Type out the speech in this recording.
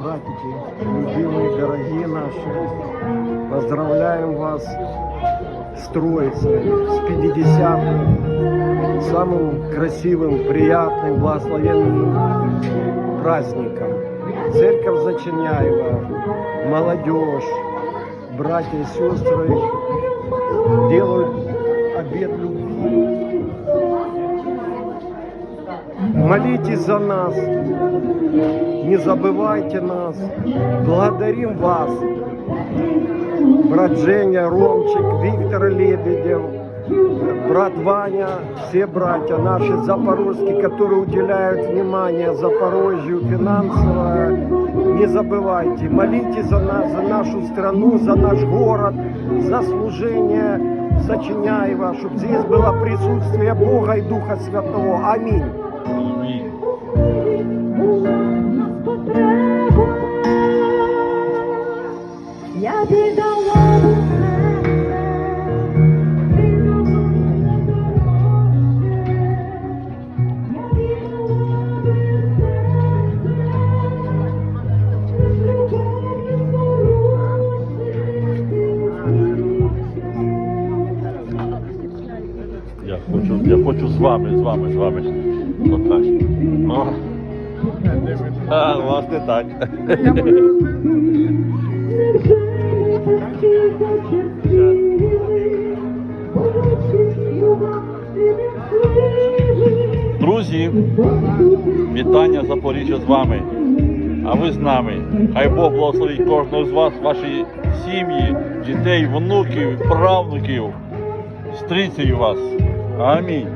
Братики, любимые, дорогие наши, поздравляем вас с Троицей, с 50-м, самым красивым, приятным, благословенным праздником. Церковь Зачиняева, молодежь, братья и сестры делают обед любви. Молитесь за нас, не забывайте нас. Благодарим вас, брат Женя, Ромчик, Виктор Лебедев, брат Ваня, все братья наши запорожские, которые уделяют внимание Запорожью финансово. Не забывайте, молитесь за нас, за нашу страну, за наш город, за служение Сочиняева, чтобы здесь было присутствие Бога и Духа Святого. Аминь. Я хочу, я хочу з вами, з вами, з вами. Отак. О. А, у вас не так. Друзі, вітання Запоріжжя з вами. А ви з нами. Хай Бог благословить кожного з вас, ваші сім'ї, дітей, внуків, правнуків. Стріцею вас. Амінь.